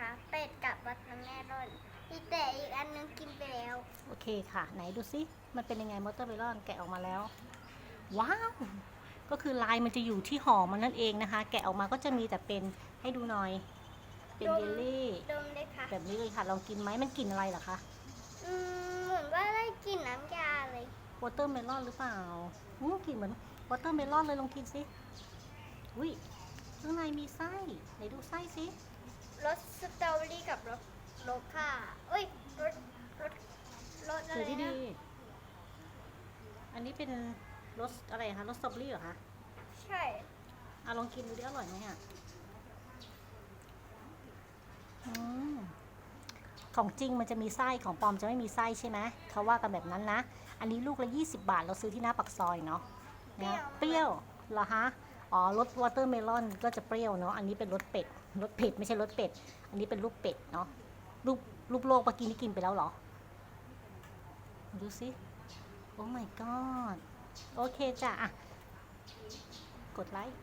นะคะ เป็ดกับวัตเมลอนอีแต่อีกอันนึงกินไปแล้ว โอเคค่ะ ไหนดูซิ มันเป็นยังไงมอเตอร์เมลอนแกะออกมาแล้ว ว้าว ก็คือลายมันจะอยู่ที่ห่อมันนั่นเองนะคะ แกะออกมาก็จะมีแต่เป็นให้ดูหน่อย เป็นดม เยลลี่ ดมเลยค่ะ แบบนี้เลยค่ะ ลองกินไหมมันกลิ่นอะไรเหรอคะอืมเหมือนว่าได้กลิ่นน้ำยาเลย วอเตอร์เมลอนหรือเปล่าอืมกลิ่นเหมือนวอเตอร์เมลอนเลยลองกินสิ อุ้ยข้างในมีไส้ ไหนดูไส้สิ รสสตรอเบอรี่กับรสโลค่าเอ้ยรสรสรสอะถืไรอที่นะดีอันนี้เป็นรสอะไรคะรสสตรอเบอรี่เหรอคะใช่อะลองกินดูดิอร่อยไหมอะอืมของจริงมันจะมีไส้ของปลอมจะไม่มีไส้ใช่ไหมเขาว่ากันแบบนั้นนะ อันนี้ลูกละ 20 บาทเราซื้อที่หน้าปักซอยเนาะเนี่ยเปรี้ยวเหรอฮะ อ๋อรสวอเตอร์เมลอนก็จะเปรี้ยวเนาะอันนี้เป็นรสเป็ดรสเผ็ดไม่ใช่รสเป็ด อันนี้เป็นรูปเป็ดเนาะรูปรูปโลกเมื่อกี้นี่กินไปแล้วเหรอ ดูสิโอ้ my god โอเคจ้ะอะกดไลค์